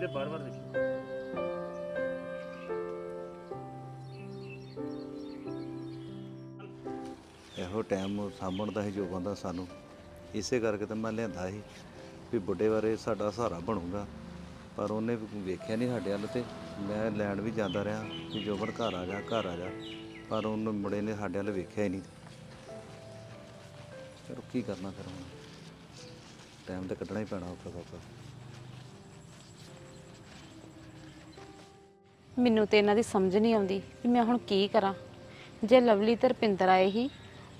ਦੇ ਬਾਹਰ ਬਾਹਰ ਦੇਖੀ ਇਹੋ ਟਾਈਮ ਸਾਂਭਣ ਦਾ ਸੀ ਜੋ ਬੰਦਾ ਸਾਨੂੰ। ਇਸੇ ਕਰਕੇ ਤਾਂ ਮੈਂ ਲਿਆਂਦਾ ਸੀ ਵੀ ਬੁੱਢੇ ਬਾਰੇ ਸਾਡਾ ਸਹਾਰਾ ਬਣੂਗਾ। ਪਰ ਉਹਨੇ ਵੇਖਿਆ ਨਹੀਂ ਸਾਡੇ ਵੱਲ ਤੇ ਮੈਂ ਲੈਣ ਵੀ ਜਾਂਦਾ ਰਿਹਾ ਕਿ ਜੋਬਨ ਘਰ ਆ ਜਾ, ਘਰ ਆ ਜਾ। ਪਰ ਉਹਨੂੰ ਮੁੰਡੇ ਨੇ ਸਾਡੇ ਵੱਲ ਵੇਖਿਆ ਹੀ ਨਹੀਂ। ਚਲੋ ਕੀ ਕਰਨਾ ਫਿਰ ਹੁਣ? ਟਾਈਮ ਤਾਂ ਕੱਢਣਾ ਹੀ ਪੈਣਾ ਔਖਾ ਸੌਖਾ ਮੈਨੂੰ ਤੇ ਇਹਨਾਂ ਦੀ ਸਮਝ ਨਹੀਂ ਆਉਂਦੀ ਵੀ ਮੈਂ ਹੁਣ ਕੀ ਕਰਾਂ। ਜੇ ਲਵਲੀ ਤੇ ਰਪਿੰਦਰ ਆਏ ਹੀ,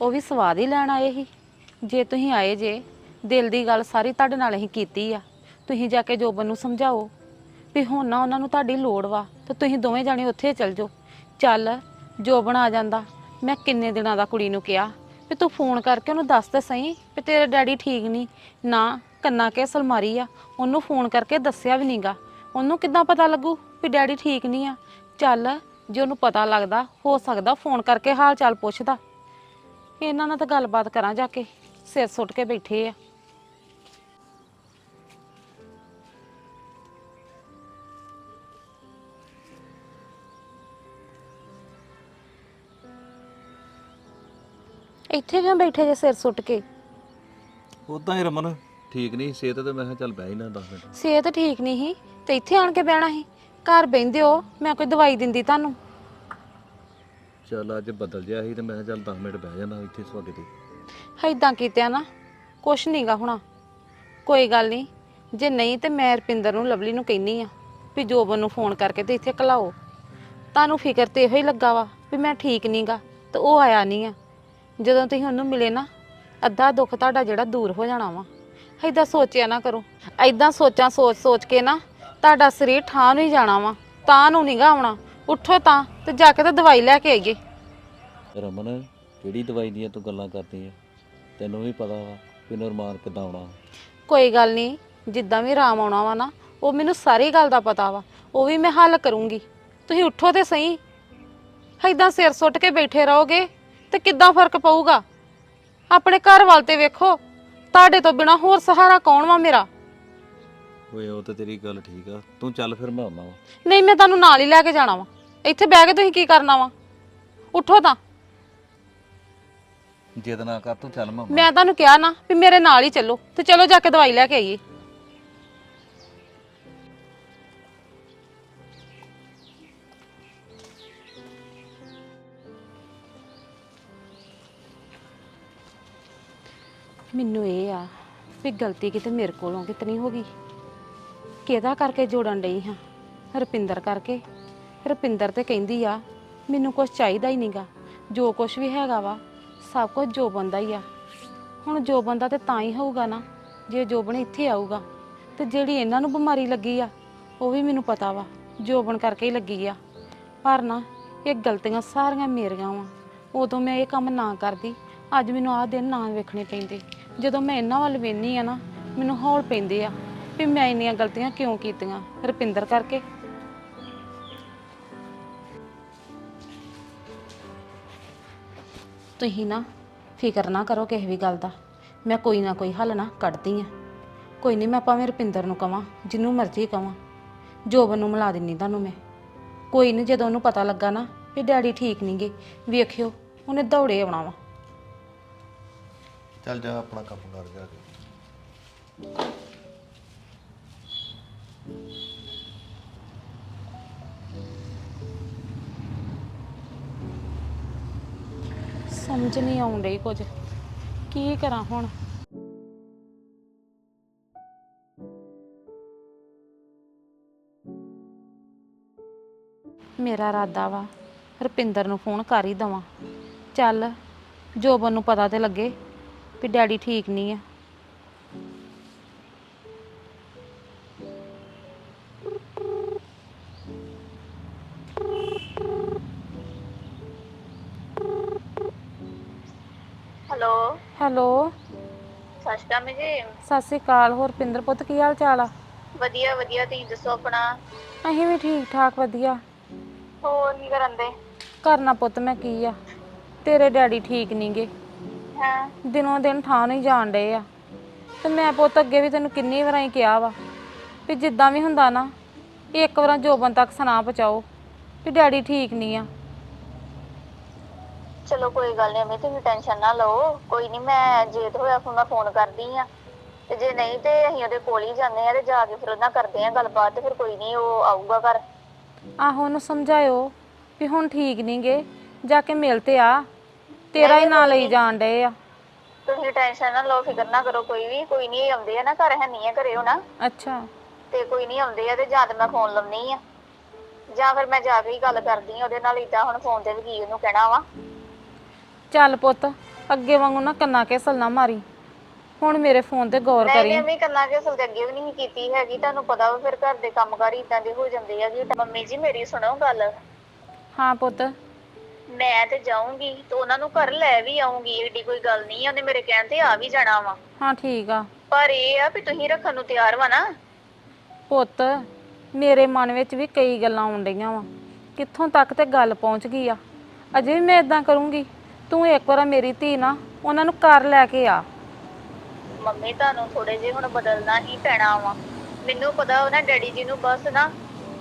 ਉਹ ਵੀ ਸਵਾਦ ਹੀ ਲੈਣ ਆਏ ਹੀ। ਜੇ ਤੁਸੀਂ ਆਏ ਜੇ, ਦਿਲ ਦੀ ਗੱਲ ਸਾਰੀ ਤੁਹਾਡੇ ਨਾਲ ਹੀ ਕੀਤੀ ਆ। ਤੁਸੀਂ ਜਾ ਕੇ ਜੋਬਨ ਨੂੰ ਸਮਝਾਓ ਵੀ ਹੁਣ ਨਾ ਉਹਨਾਂ ਨੂੰ ਤੁਹਾਡੀ ਲੋੜ ਵਾ, ਤੇ ਤੁਸੀਂ ਦੋਵੇਂ ਜਾਣੇ ਉੱਥੇ ਚੱਲ ਜਾਓ। ਚੱਲ, ਜੋਬਨ ਆ ਜਾਂਦਾ। ਮੈਂ ਕਿੰਨੇ ਦਿਨਾਂ ਦਾ ਕੁੜੀ ਨੂੰ ਕਿਹਾ ਵੀ ਤੂੰ ਫੋਨ ਕਰਕੇ ਉਹਨੂੰ ਦੱਸ ਤੇ ਸਹੀ ਵੀ ਤੇਰੇ ਡੈਡੀ ਠੀਕ ਨਹੀਂ। ਨਾ, ਕੰਨਾ ਕੇ ਸਲਮਾਰੀ ਆ। ਉਹਨੂੰ ਫੋਨ ਕਰਕੇ ਦੱਸਿਆ ਵੀ ਨਹੀਂਗਾ ਉਹਨੂੰ ਕਿੱਦਾਂ ਪਤਾ ਲੱਗੂ? ਵੀ ਡੈਡੀ ਠੀਕ ਨਹੀਂ ਆ। ਚੱਲ ਜੇ ਉਹਨੂੰ ਪਤਾ ਲੱਗਦਾ ਹੋ ਸਕਦਾ ਫੋਨ ਕਰਕੇ ਹਾਲ ਚਾਲ ਪੁੱਛਦਾ। ਇਹਨਾਂ ਨਾਲ ਤਾਂ ਗੱਲਬਾਤ ਕਰਾਂ ਜਾ ਕੇ ਸਿਰ ਸੁੱਟ ਕੇ ਬੈਠੇ ਆ। ਇੱਥੇ ਕਿਉਂ ਬੈਠੇ ਜੇ ਸਿਰ ਸੁੱਟ ਕੇ? ਉਦਾਂ ਹੀ ਰਮਨ ਠੀਕ ਨਹੀਂ ਸਿਹਤ ਤੇ ਮੈਂ ਕਿਹਾ ਚੱਲ ਬਹਿ ਹੀ ਨਾ 10 ਮਿੰਟ। ਸਿਹਤ ਠੀਕ ਨਹੀਂ ਸੀ ਤੇ ਇੱਥੇ ਆਣ ਕੇ ਬਹਿਣਾ ਸੀ। ਘਰ ਬਹਿੰਦੇ ਹੋ ਮੈਂ ਕੋਈ ਦਵਾਈ ਦਿੰਦੀ ਤੁਹਾਨੂੰ? ਚੱਲ ਅੱਜ ਬਦਲ ਜਿਆ ਸੀ ਤੇ ਮੈਂ ਕਿਹਾ ਚੱਲ 10 ਮਿੰਟ ਬਹਿ ਜਾਣਾ ਇੱਥੇ ਤੁਹਾਡੇ ਤੇ ਇਦਾਂ ਕੀਤਿਆ ਨਾ ਕੁਛ ਨਹੀਂਗਾ ਹੋਣਾ। ਕੋਈ ਗੱਲ ਨਹੀਂ ਜੇ ਨਹੀਂ ਤੇ ਮੈਂ ਰਪਿੰਦਰ ਨੂੰ ਲਵਲੀ ਨੂੰ ਕਹਿਨੀ ਆ ਵੀ ਜੋਬਨ ਨੂੰ ਫੋਨ ਕਰਕੇ ਤੇ ਇੱਥੇ ਘਲਾਓ। ਤੁਹਾਨੂੰ ਫਿਕਰ ਤੇ ਇਹੋ ਹੀ ਲੱਗਾ ਵਾ ਵੀ ਮੈਂ ਠੀਕ ਨਹੀਂਗਾ ਤੇ ਉਹ ਆਇਆ ਨਹੀਂ ਆ। ਜਦੋਂ ਤੁਸੀਂ ਉਹਨੂੰ ਮਿਲੇ ਨਾ ਅੱਧਾ ਦੁੱਖ ਤੁਹਾਡਾ ਜਿਹੜਾ ਦੂਰ ਹੋ ਜਾਣਾ ਵਾ। ਐਦਾਂ ਸੋਚਿਆ ਨਾ ਕਰੋ। ਐਦਾਂ ਸੋਚਾਂ ਸੋਚ ਸੋਚ ਕੇ ਨਾ ਤੁਹਾਡਾ ਸਰੀਰ ਠਾਹ ਨੂੰ ਹੀ ਜਾਣਾ ਵਾ ਤਾਂ ਨੂੰ ਨਹੀਂਗਾ ਆਉਣਾ। ਉੱਠੋ ਤਾਂ ਤੇ ਜਾ ਕੇ ਤੇ ਦਵਾਈ ਲੈ ਕੇ ਆਈਏ। ਰਮਨ ਕਿਹੜੀ ਦਵਾਈ ਦੀਆਂ ਤੂੰ ਗੱਲਾਂ ਕਰਦੀ ਆ ਤੈਨੂੰ ਵੀ ਪਤਾ ਵਾ ਕਿ ਨਰਮਾਨ ਕਿੱਦਾਂ ਆਉਣਾ। ਕੋਈ ਗੱਲ ਨਹੀਂ ਜਿੱਦਾਂ ਵੀ ਆਰਾਮ ਆਉਣਾ ਵਾ ਨਾ ਉਹ ਮੈਨੂੰ ਸਾਰੀ ਗੱਲ ਦਾ ਪਤਾ ਵਾ ਉਹ ਵੀ ਮੈਂ ਹੱਲ ਕਰੂੰਗੀ। ਤੁਸੀਂ ਉੱਠੋ ਤੇ ਸਹੀ। ਐਦਾਂ ਸਿਰ ਸੁੱਟ ਕੇ ਬੈਠੇ ਰਹੋਗੇ ਤੇ ਕਿੱਦਾਂ ਫ਼ਰਕ ਪਊਗਾ? ਆਪਣੇ ਘਰ ਵੱਲ ਤੇ ਵੇਖੋ ਤੁਹਾਡੇ ਤੋਂ ਬਿਨਾ ਹੋਰ ਸਹਾਰਾ ਕੌਣ ਵਾ ਮੇਰਾ? ਓਏ ਉਹ ਤੇ ਤੇਰੀ ਗੱਲ ਠੀਕ ਆ। ਤੂੰ ਚੱਲ ਫਿਰ ਮੈਂ ਆਉਣਾ ਵਾ। ਨਹੀਂ ਮੈਂ ਤੁਹਾਨੂੰ ਨਾਲ ਹੀ ਲੈ ਕੇ ਜਾਣਾ ਵਾ। ਇੱਥੇ ਬਹਿ ਕੇ ਤੁਸੀਂ ਕੀ ਕਰਨਾ ਵਾ? ਉੱਠੋ ਤਾਂ। ਜਿੱਦ ਨਾ ਕਰ ਤੂੰ ਚੱਲ ਮੈਂ। ਮੈਂ ਤੁਹਾਨੂੰ ਕਿਹਾ ਨਾ ਵੀ ਮੇਰੇ ਨਾਲ ਹੀ ਚੱਲੋ ਤੇ ਚਲੋ ਜਾ ਕੇ ਦਵਾਈ ਲੈ ਕੇ ਆਈਏ। ਮੈਨੂੰ ਇਹ ਆ ਵੀ ਗਲਤੀ ਕਿਤੇ ਮੇਰੇ ਕੋਲੋਂ ਕਿਤਨੀ ਹੋ ਗਈ। ਕਿਹਦਾ ਕਰਕੇ ਜੋੜਨ ਡਈ ਹਾਂ? ਰੁਪਿੰਦਰ ਕਰਕੇ। ਰੁਪਿੰਦਰ ਤੇ ਕਹਿੰਦੀ ਆ, ਮੈਨੂੰ ਕੁਝ ਚਾਹੀਦਾ ਹੀ ਨਹੀਂਗਾ ਜੋ ਕੁਝ ਵੀ ਹੈਗਾ ਵਾ, ਸਭ ਕੁਝ ਜੋ ਬੰਦਾ ਹੀ ਆ। ਹੁਣ ਜੋ ਬੰਦਾ ਤੇ ਤਾਂ ਹੀ ਹੋਊਗਾ ਨਾ, ਜੇ ਜੋਬਨ ਇੱਥੇ ਆਊਗਾ। ਤੇ ਜਿਹੜੀ ਇਹਨਾਂ ਨੂੰ ਬਿਮਾਰੀ ਲੱਗੀ ਆ, ਉਹ ਵੀ ਮੈਨੂੰ ਪਤਾ ਵਾ, ਜੋਬਨ ਕਰਕੇ ਹੀ ਲੱਗੀ ਆ। ਪਰ ਨਾ, ਇਹ ਗਲਤੀਆਂ ਸਾਰੀਆਂ ਮੇਰੀਆਂ ਵਾ। ਉਦੋਂ ਮੈਂ ਇਹ ਕੰਮ ਨਾ ਕਰਦੀ, ਅੱਜ ਮੈਨੂੰ ਆਹ ਦਿਨ ਨਾ ਵੇਖਣੇ ਪੈਂਦੇ। ਜਦੋਂ ਮੈਂ ਇਹਨਾਂ ਵੱਲ ਵੇਖਨੀ ਆ ਨਾ, ਮੈਨੂੰ ਹੌਲ ਪੈਂਦੇ ਆ। ਵੀ ਮੈਂ ਇੰਨੀਆਂ ਗਲਤੀਆਂ ਕਿਉਂ ਕੀਤੀਆਂ? ਰੁਪਿੰਦਰ ਕਰਕੇ। ਤੁਸੀਂ ਨਾ ਫਿਕਰ ਨਾ ਕਰੋ ਕਿਸੇ ਵੀ ਗੱਲ ਦਾ। ਮੈਂ ਕੋਈ ਨਾ ਕੋਈ ਹੱਲ ਨਾ ਕੱਢਦੀ ਆ ਕੋਈ ਨਹੀਂ ਮੈਂ ਭਾਵੇਂ ਰੁਪਿੰਦਰ ਨੂੰ ਕਵਾਂ ਜਿੰਨੂੰ ਮਰਜ਼ੀ ਕਵਾਂ। ਜੋਬਨ ਨੂੰ ਮਿਲਾ ਦਿੰਨੀ ਤੁਹਾਨੂੰ ਮੈਂ। ਕੋਈ ਨਹੀਂ ਜਦੋਂ ਉਹਨੂੰ ਪਤਾ ਲੱਗਾ ਨਾ ਵੀ ਡੈਡੀ ਠੀਕ ਨਹੀਂਗੇ ਵੇਖਿਓ, ਉਹਨੇ ਦੌੜੇ ਆਉਣਾ ਵਾ। ਚੱਲ ਜਾ ਆਪਣਾ ਕੰਮ ਕਰ ਜਾ ਕੇ। ਸਮਝ ਨਹੀਂ ਆਉਣ ਡਈ ਕੁਝ। ਕੀ ਕਰਾਂ ਹੁਣ? ਮੇਰਾ ਇਰਾਦਾ ਵਾ, ਰੁਪਿੰਦਰ ਨੂੰ ਫੋਨ ਕਰ ਹੀ ਦਵਾਂ। ਚੱਲ, ਜੋਬਨ ਨੂੰ ਪਤਾ ਤੇ ਲੱਗੇ ਵੀ ਡੈਡੀ ਠੀਕ ਨਹੀਂ ਆ। ਹੈਲੋ। ਸ਼੍ਰੀ ਅਕਾਲ ਜੀ। ਸਤਿ ਸ਼੍ਰੀ ਅਕਾਲ ਹੋਰ ਰੁਪਿੰਦਰ ਪੁੱਤ ਕੀ ਹਾਲ ਚਾਲ ਆ? ਵਧੀਆ ਵਧੀਆ ਤੁਸੀਂ ਦੱਸੋ ਆਪਣਾ? ਅਸੀਂ ਵੀ ਠੀਕ ਠਾਕ ਵਧੀਆ। ਹੋਰ ਕੀ ਕਰਨ ਦੇ? ਕਰਨਾ ਪੁੱਤ ਮੈਂ ਕੀ ਆ? ਤੇਰੇ ਡੈਡੀ ਠੀਕ ਨਹੀਂਗੇ ਹਾਂ? ਦਿਨੋਂ ਦਿਨ ਠਾਹ ਨਹੀਂ ਜਾਣ ਡਏ ਆ। ਤੇ ਮੈਂ ਪੁੱਤ ਅੱਗੇ ਵੀ ਤੈਨੂੰ ਕਿੰਨੀ ਵਾਰਾਂ ਹੀ ਕਿਹਾ ਵਾ ਵੀ ਜਿੱਦਾਂ ਵੀ ਹੁੰਦਾ ਨਾ ਇੱਕ ਵਾਰ ਜੋਬਨ ਤੱਕ ਸੁਣਾ ਪਹੁੰਚਾਓ ਵੀ ਡੈਡੀ ਠੀਕ ਨਹੀਂ ਆ। ਚਲੋ ਕੋਈ ਗੱਲ ਨਹੀਂ ਅਮੀ ਤੁਸੀਂ ਟੈਨਸ਼ਨ ਨਾ ਲਓ। ਕੋਈ ਨਹੀਂ ਮੈਂ ਜੇ ਤੇ ਹੋਇਆ ਫਿਰ ਮੈਂ ਫੋਨ ਕਰਦੀ ਆ। ਤੇ ਜੇ ਨਹੀਂ ਤੇ ਅਸੀਂ ਉਹਦੇ ਕੋਲ ਹੀ ਜਾਂਦੇ ਆ ਤੇ ਜਾ ਕੇ ਫਿਰ ਉਹਨਾਂ ਕਰਦੇ ਆ ਗੱਲਬਾਤ ਤੇ ਫਿਰ ਕੋਈ ਨਹੀਂ ਉਹ ਆਊਗਾ ਘਰ। ਆਹੋ ਉਹਨੂੰ ਸਮਝਾਇਓ ਵੀ ਹੁਣ ਠੀਕ ਨਹੀਂਗੇ ਜਾ ਕੇ ਮਿਲ ਤੇ ਆ। ਤੇਰਾ ਹੀ ਨਾਂ ਲਈ ਜਾਣ ਡਏ ਆ। ਤੁਸੀਂ ਟੈਨਸ਼ਨ ਨਾ ਲਓ ਫਿਕਰ ਨਾ ਕਰੋ ਕੋਈ ਵੀ ਕੋਈ ਨਹੀਂ ਆਉਂਦੇ ਆ ਨਾ ਘਰ ਹੈ ਨਹੀਂ ਆ ਘਰੇ ਹੋਣਾ। ਅੱਛਾ। ਤੇ ਕੋਈ ਨਹੀਂ ਆਉਂਦੇ ਆ ਤੇ ਜਾਂ ਤੇ ਮੈਂ ਫੋਨ ਲਾਉਣੀ ਆ। ਜਾਂ ਫਿਰ ਮੈਂ ਜਾ ਕੇ ਹੀ ਗੱਲ ਕਰਦੀ ਆ ਉਹਦੇ ਨਾਲ ਇਦਾਂ ਹੁਣ ਫੋਨ ਤੇ ਵੀ ਕੀ ਉਹਨੂੰ ਕਹਿਣਾ ਵਾ। ਚੱਲ ਪੁੱਤ ਅੱਗੇ ਵਾਂਗੂ ਨਾ ਕੰਨਾ ਕੇਸਲ ਨਾ ਮਾਰੀ। ਹੁਣ ਮੇਰੇ ਫੋਨ ਤੇ ਗੌਰ ਨਹੀਂ ਕਰੀ। ਮੈਂ ਕੰਨਾਂ ਕੇ ਅਸਲ ਅੱਗੇ ਵੀ ਨਹੀਂ ਕੀਤੀ ਹੈਗੀ ਤੁਹਾਨੂੰ ਪਤਾ ਵਾ ਫਿਰ ਘਰ ਦੇ ਕੰਮਕਾਰ ਇਦਾਂ ਦੇ ਹੋ ਜਾਂਦੇ ਆ ਕਿ ਮੰਮੀ ਜੀ ਮੇਰੀ ਸੁਣੋ ਗੱਲ। ਹਾਂ ਪੁੱਤ। ਮੈਂ ਤੇ ਜਾਊਂਗੀ ਤੇ ਉਹਨਾਂ ਨੂੰ ਘਰ ਲੈ ਵੀ ਆਉਂਗੀ ਏਡੀ ਕੋਈ ਗੱਲ ਨਹੀਂ ਆ ਉਹਨੇ ਮੇਰੇ ਕਹਿਣ ਤੇ ਆ ਵੀ ਜਾਣਾ ਵਾ। ਹਾਂ ਠੀਕ ਆ। ਪਰ ਇਹ ਆ ਵੀ ਤੁਸੀਂ ਰੱਖਣ ਨੂੰ ਤਿਆਰ ਵਾ ਨਾ। ਪੁੱਤ ਮੇਰੇ ਮਨ ਵਿੱਚ ਵੀ ਕਈ ਗੱਲਾਂ ਆਉਣ ਡਈਆਂ ਵਾ। ਕਿੱਥੋਂ ਤੱਕ ਤੇ ਗੱਲ ਪਹੁੰਚ ਗਈ ਆ। ਅਜੇ ਵੀ ਮੈਂ ਇਦਾਂ ਕਰੂੰਗੀ। ਤੂੰ ਇੱਕ ਵਾਰ ਮੇਰੀ ਧੀ ਨਾ ਉਹਨਾਂ ਨੂੰ ਘਰ ਲੈ ਕੇ ਆ। ਮੰਮੀ ਤੁਹਾਨੂੰ ਥੋੜੇ ਜਿਹਾ ਹੁਣ ਬਦਲਣਾ ਹੀ ਪੈਣਾ ਵਾ। ਮੈਨੂੰ ਪਤਾ ਉਹਨਾਂ ਡੈਡੀ ਜੀ ਨੂੰ ਬਸ ਨਾ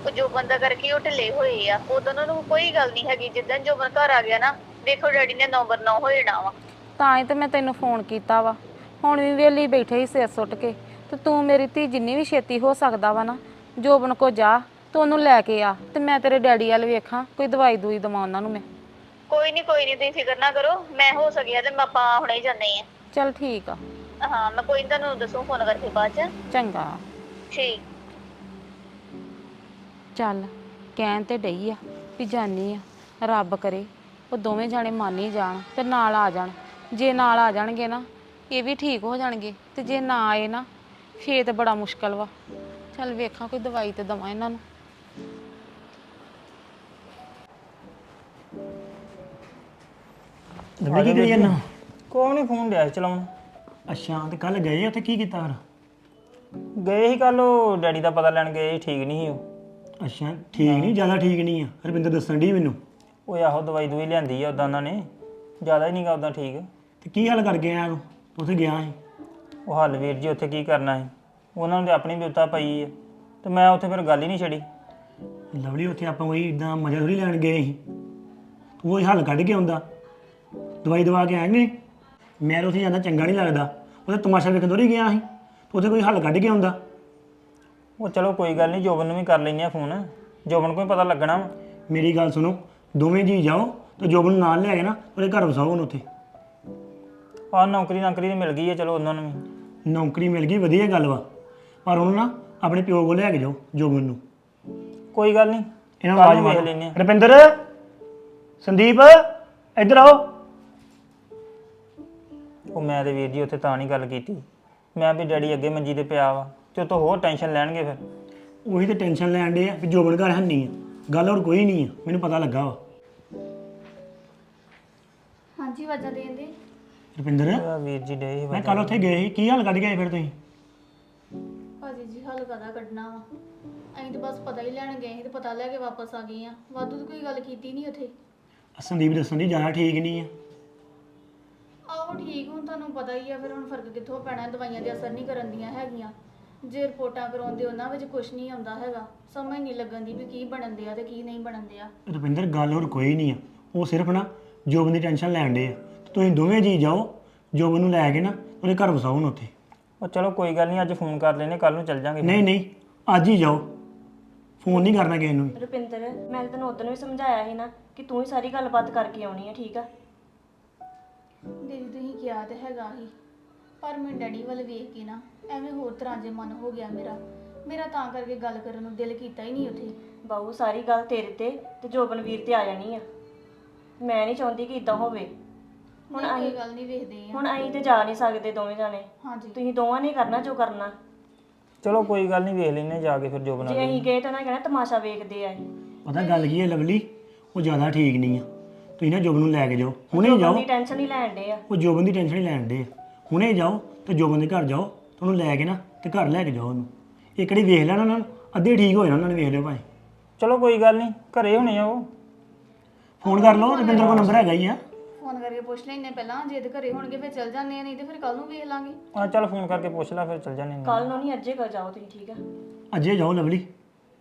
ਉਹ ਜੋ ਬੰਦਾ ਕਰਕੇ ਉਹ ਢਿੱਲੇ ਹੋਏ ਆ। ਉਦੋਂ ਉਹਨਾਂ ਨੂੰ ਕੋਈ ਗੱਲ ਨਹੀਂ ਹੈਗੀ। ਜਿੱਦਾਂ ਜੋ ਬੰਦਾ ਘਰ ਆ ਗਿਆ ਨਾ ਦੇਖੋ ਡੈਡੀ ਨੇ ਨੰਬਰ 9 ਹੋ ਜਾਣਾ ਵਾ। ਤਾਂ ਹੀ ਤੇ ਮੈਂ ਤੈਨੂੰ ਫੋਨ ਕੀਤਾ ਵਾ। ਹੁਣ ਵੀ ਵੇਲੀ ਬੈਠੇ ਹੀ ਸਿਰ ਸੁੱਟ ਕੇ। ਤੇ ਤੂੰ ਮੇਰੀ ਧੀ ਜਿੰਨੀ ਵੀ ਛੇਤੀ ਹੋ ਸਕਦਾ ਵਾ ਨਾ ਜੋਬਨ ਕੋ ਜਾ ਤੂੰ ਉਹਨੂੰ ਲੈ ਕੇ ਆ। ਤੇ ਮੈਂ ਤੇਰੇ ਡੈਡੀ ਵੱਲ ਵੇਖਾਂ ਕੋਈ ਦਵਾਈ ਦੂਈ ਦਵਾਂ ਉਹਨਾਂ ਨੂੰ ਮੈਂ। ਕੋਈ ਨਹੀਂ ਕੋਈ ਨਹੀਂ ਤੁਸੀਂ ਫਿਕਰ ਨਾ ਕਰੋ। ਮੈਂ ਹੋ ਸਕਿਆ ਤੇ ਮੈਂ ਆਪਾਂ ਹੁਣੇ ਹੀ ਜਾਂਦੇ ਆ ਚੱਲ ਠੀਕ ਆ। ਹਾਂ ਮੈਂ ਕੋਈ ਨੀ ਤੁਹਾਨੂੰ ਦੱਸੂ ਫੋਨ ਕਰਕੇ ਬਾਅਦ ਚ। ਚੰਗਾ। ਠੀਕ। ਚੱਲ ਕਹਿਣ ਤੇ ਡਈ ਆ ਵੀ ਜਾਨੀ ਆ ਰੱਬ ਕਰੇ ਉਹ ਦੋਵੇਂ ਜਾਣੇ ਮੰਨ ਹੀ ਜਾਣ ਤੇ ਨਾਲ ਆ ਜਾਣ। ਜੇ ਨਾਲ ਆ ਜਾਣਗੇ ਨਾ ਇਹ ਵੀ ਠੀਕ ਹੋ ਜਾਣਗੇ ਤੇ ਜੇ ਨਾ ਆਏ ਨਾ ਫੇਰ ਤੇ ਬੜਾ ਮੁਸ਼ਕਲ ਵਾ। ਚੱਲ ਵੇਖਾਂ ਕੋਈ ਦਵਾਈ ਤੇ ਦਵਾਂ ਇਹਨਾਂ ਨੂੰ। ਲੱਭੀ ਕੀ ਕਰੀ ਜਾਂਦਾ ਕੋਈ ਨਹੀਂ ਫੋਨ ਡਿਆ ਸੀ ਚਲਾਉਣ। ਅੱਛਾ ਤੇ ਕੱਲ ਗਏ ਉੱਥੇ ਕੀ ਕੀਤਾ ਫਿਰ? ਗਏ ਸੀ ਕੱਲ ਉਹ ਡੈਡੀ ਦਾ ਪਤਾ ਲੈਣ ਗਏ ਸੀ ਠੀਕ ਨਹੀਂ ਸੀ ਉਹ। ਅੱਛਾ ਠੀਕ ਨਹੀਂ ਜ਼ਿਆਦਾ ਠੀਕ ਨਹੀਂ ਆ। ਰਵਿੰਦਰ ਦੱਸਣ ਦੀ ਮੈਨੂੰ। ਉਹ ਆਹੋ ਦਵਾਈ ਦੂਈ ਲਿਆਂਦੀ ਆ ਉਦਾਂ ਉਹਨਾਂ ਨੇ। ਜ਼ਿਆਦਾ ਹੀ ਨਹੀਂਗਾ ਉਦਾਂ ਠੀਕ। ਤੇ ਕੀ ਹੱਲ ਕਰ ਗਿਆ ਤੂੰ ਉੱਥੇ ਗਿਆ ਸੀ। ਉਹ ਹੱਲ ਵੀਰ ਜੀ ਉੱਥੇ ਕੀ ਕਰਨਾ ਸੀ? ਉਹਨਾਂ ਨੂੰ ਤੇ ਆਪਣੀ ਬਿਪਤਾ ਪਈ ਹੈ ਤੇ ਮੈਂ ਉੱਥੇ ਫਿਰ ਗੱਲ ਹੀ ਨਹੀਂ ਛੜੀ ਲਵਲੀ ਉੱਥੇ ਆਪਾਂ ਕੋਈ ਇਦਾਂ ਮਜ਼ਾ ਥੋੜੀ ਲੈਣ ਗਏ ਸੀ। ਤੂੰ ਉਹ ਹੱਲ ਕੱਢ ਕੇ ਆਉਂਦਾ। ਦਵਾਈ ਦਵਾ ਕੇ ਆਏਂਗੇ। ਮੈਂ ਉੱਥੇ ਜਾਂਦਾ ਚੰਗਾ ਨਹੀਂ ਲੱਗਦਾ। ਉਹਦੇ ਤਮਾਸ਼ਾ ਵੇਖਣ ਥੋੜੀ ਗਿਆ ਸੀ। ਉੱਥੇ ਕੋਈ ਹੱਲ ਕੱਢ ਕੇ ਆਉਂਦਾ। ਉਹ ਚਲੋ ਕੋਈ ਗੱਲ ਨਹੀਂ ਜੋਬਨ ਨੂੰ ਵੀ ਕਰ ਲੈਂਦੇ ਆ ਫੋਨ। ਜੋਬਨ ਕੋਈ ਪਤਾ ਲੱਗਣਾ ਵਾ। ਮੇਰੀ ਗੱਲ ਸੁਣੋ ਦੋਵੇਂ ਜੀ ਜਾਓ ਤੇ ਜੋਬਨ ਨੂੰ ਨਾਲ ਲੈ ਕੇ ਨਾ ਉਹਦੇ ਘਰ ਵਸਾਓ ਉਹਨੂੰ ਉੱਥੇ। ਆਹ ਨੌਕਰੀ ਨੌਕਰੀ ਤੇ ਮਿਲ ਗਈ ਹੈ ਚਲੋ ਉਹਨਾਂ ਨੂੰ ਵੀ। ਨੌਕਰੀ ਮਿਲ ਗਈ ਵਧੀਆ ਗੱਲ ਵਾ। ਪਰ ਉਹਨੂੰ ਨਾ ਆਪਣੇ ਪਿਓ ਕੋਲ ਲੈ ਕੇ ਜਾਓ ਜੋਬਨ ਨੂੰ। ਕੋਈ ਗੱਲ ਨਹੀਂ ਇਹਨਾਂ ਨੂੰ ਕੱਲ੍ਹ ਆਵਾਜ਼ ਵੇਖ ਮਾਰੋ। ਲੈਂਦੇ ਹਾਂ। ਰੁਪਿੰਦਰ ਸੰਦੀਪ ਇੱਧਰ ਆਓ। ਉਹ ਮੈਂ ਤੇ ਵੀਰ ਜੀ ਉੱਥੇ ਤਾਂ ਨਹੀਂ ਗੱਲ ਕੀਤੀ। ਮੈਂ ਵੀ ਡੈਡੀ ਅੱਗੇ ਮੰਜੀ ਤੇ ਪਿਆ ਵਾ ਤੇ ਉਹ ਤੋਂ ਹੋਰ ਟੈਨਸ਼ਨ ਲੈਣਗੇ ਫਿਰ। ਉਹੀ ਤੇ ਟੈਨਸ਼ਨ ਲੈਣ ਦੇ ਆ ਵੀ ਜੋਬਨ ਘਰ ਹੈ ਨਹੀਂ ਆ। ਗੱਲ ਹੋਰ ਕੋਈ ਨਹੀਂ ਆ ਮੈਨੂੰ ਪਤਾ ਲੱਗਾ ਵਾ। ਹਾਂਜੀ ਵਾਜਾ ਦੇਣ ਦੇ। ਰੁਪਿੰਦਰ? ਆ ਵੀਰ ਜੀ ਡੇ ਮੈਂ ਕੱਲ ਉੱਥੇ ਗਏ ਸੀ ਕੀ ਹਾਲ ਕੱਢ ਗਏ ਫਿਰ ਤੁਸੀਂ? ਭਾਜੀ ਜੀ ਹੱਲ ਕਦਾ ਕੱਢਣਾ ਵਾ? ਅਸੀਂ ਤਾਂ ਬਸ ਪਤਾ ਹੀ ਲੈਣ ਗਏ ਸੀ ਤੇ ਪਤਾ ਲੈ ਕੇ ਵਾਪਸ ਆ ਗਏ ਆ। ਵਾਧੂ ਦੀ ਕੋਈ ਗੱਲ ਕੀਤੀ ਨਹੀਂ ਉੱਥੇ। ਸੰਦੀਪ ਦੱਸਣ ਦੀ ਜ਼ਿਆਦਾ ਠੀਕ ਨਹੀਂ ਆ। ਆਹੋ ਠੀਕ ਹੁਣ ਤੁਹਾਨੂੰ ਪਤਾ ਹੀ ਆ ਫਿਰ ਹੁਣ ਫ਼ਰਕ ਕਿੱਥੋਂ ਪੈਣਾ ਦਵਾਈਆਂ ਦੇ ਅਸਰ ਨਹੀਂ ਕਰਨ ਦੀਆਂ ਹੈਗੀਆਂ। ਜੇ ਰਿਪੋਰਟਾਂ ਕਰਾਉਂਦੇ ਉਹਨਾਂ ਵਿੱਚ ਕੁਝ ਨਹੀਂ ਆਉਂਦਾ ਹੈਗਾ। ਸਮਝ ਨਹੀਂ ਲੱਗਣ ਦੀ ਵੀ ਕੀ ਬਣਨ ਦਿਆ ਤੇ ਕੀ ਨਹੀਂ ਬਣਨ ਦਿਆ ਰੁਪਿੰਦਰ ਗੱਲ ਹੋਰ ਕੋਈ ਨਹੀਂ ਆ। ਉਹ ਸਿਰਫ ਨਾ ਜੋਬਨ ਦੀ ਟੈਨਸ਼ਨ ਲੈਣ ਦੇ ਆ। ਤੇ ਤੁਸੀਂ ਦੋਵੇਂ ਜੀ ਜਾਓ ਜੋਬਨ ਨੂੰ ਲੈ ਕੇ ਨਾ ਉਹਦੇ ਘਰ ਵਸਾਓ ਉਹਨੂੰ ਉੱਥੇ। ਉਹ ਚਲੋ ਕੋਈ ਗੱਲ ਨਹੀਂ ਅੱਜ ਫੋਨ ਕਰ ਲੈਨੇ ਕੱਲ ਨੂੰ ਚੱਲ ਜਾਾਂਗੇ। ਨਹੀਂ ਨਹੀਂ ਅੱਜ ਹੀ ਜਾਓ। ਫੋਨ ਨਹੀਂ ਕਰਨਾ ਕਿਸੇ ਨੂੰ। ਰੁਪਿੰਦਰ ਮੈਂ ਤਾਂ ਤੈਨੂੰ ਉਦੋਂ ਵੀ ਸਮਝਾਇਆ ਸੀ ਨਾ ਕਿ ਤੂੰ ਹੀ ਸਾਰੀ ਗੱਲਬਾਤ ਕਰਕੇ ਆਉਣੀ ਹੈ ਠੀਕ ਆ? ਦੀਦੀ ਤੁਸੀਂ ਕਿਹਾ ਤੇ ਹੈਗਾ ਹੀ ਪਰ ਮੈਂ ਡੈਡੀ ਵੱਲ ਵੇਖ ਕੇ ਨਾ ਐਵੇਂ ਹੋਰ ਤਰ੍ਹਾਂ ਜੇ ਮਨ ਹੋ ਗਿਆ ਮੇਰਾ। ਮੇਰਾ ਤਾਂ ਕਰਕੇ ਗੱਲ ਕਰਨ ਨੂੰ ਦਿਲ ਕੀਤਾ ਹੀ ਨਹੀਂ ਉੱਥੇ। ਬਾਊ ਸਾਰੀ ਗੱਲ ਤੇਰੇ ਤੇ ਤੇ ਜੋਬਨਵੀਰ ਤੇ ਆ ਜਾਣੀ ਆ। ਮੈਂ ਨਹੀਂ ਚਾਹੁੰਦੀ ਕਿ ਇਦਾਂ ਹੋਵੇ। ਹੁਣ ਕੋਈ ਗੱਲ ਨਹੀਂ ਵੇਖਦੇ ਆ ਹੁਣ ਅਸੀਂ ਤੇ ਜਾ ਨਹੀਂ ਸਕਦੇ ਦੋਵੇਂ ਜਾਣੇ। ਹਾਂਜੀ। ਤੁਸੀਂ ਦੋਵਾਂ ਨੇ ਕਰਨਾ ਜੋ ਕਰਨਾ। ਚਲੋ ਕੋਈ ਗੱਲ ਨਹੀਂ ਵੇਖ ਲੈਨੇ ਜਾ ਕੇ ਫਿਰ ਜੋ ਬਣਾ ਜੇ ਅਸੀਂ ਗਏ ਤਾਂ ਨਾ ਕਹਿਣਾ ਤਮਾਸ਼ਾ ਵੇਖਦੇ ਆ ਇਹ। ਪਤਾ ਗੱਲ ਕੀ ਹੈ ਲਵਲੀ? ਉਹ ਜ਼ਿਆਦਾ ਠੀਕ ਨਹੀਂ ਆ। ਤੁਸੀਂ ਨਾ ਜੋਬਨ ਨੂੰ ਲੈ ਕੇ ਜਾਓ। ਹੁਣੇ ਜਾਓ। ਦੀ ਟੈਨਸ਼ਨ ਹੀ ਲੈਣ ਡੇ ਆ। ਉਹ ਜੋਬਨ ਦੀ ਟੈਨਸ਼ਨ ਹੀ ਲੈਣ ਦੇ ਹੁਣੇ ਜਾਓ ਤੇ ਜੋਬਨ ਦੇ ਘਰ ਜਾਓ। ਤੇ ਉਹਨੂੰ ਲੈ ਕੇ ਨਾ ਤੇ ਘਰ ਲੈ ਕੇ ਜਾਓ ਉਹਨੂੰ। ਇੱਕ ਵਾਰੀ ਵੇਖ ਲੈਣਾ ਉਹਨਾਂ ਨੂੰ। ਅੱਧੇ ਠੀਕ ਹੋ ਜਾਣਾ ਉਹਨਾਂ ਨੇ ਵੇਖ ਲਿਓ ਭਾਈ ਚਲੋ ਕੋਈ ਗੱਲ ਨਹੀਂ ਘਰੇ ਹੋਣੇ ਆ ਉਹ। ਫੋਨ ਕਰ ਲਓ ਰਵਿੰਦਰ ਕੋਲ ਨੰਬਰ ਹੈਗਾ ਹੀ ਆ। ਫੋਨ ਕਰਕੇ ਪੁੱਛ ਲੈਣੇ ਪਹਿਲਾਂ। ਜੇ ਤੇ ਘਰੇ ਹੋਣਗੇ ਫਿਰ ਚੱਲ ਜਾਂਦੇ ਆ ਨਹੀਂ ਤੇ ਫਿਰ ਕੱਲ ਨੂੰ ਵੇਖ ਲਾਂਗੇ। ਆ ਚੱਲ ਫੋਨ ਕਰਕੇ ਪੁੱਛ ਲੈ ਫਿਰ ਚੱਲ ਜਾਣੇ ਕੱਲ ਨੂੰ ਨਹੀਂ ਅੱਜੇ ਕਰ ਜਾਓ ਤੁਸੀਂ ਠੀਕ ਆ? ਅੱਜੇ ਜਾਓ ਲਵਲੀ।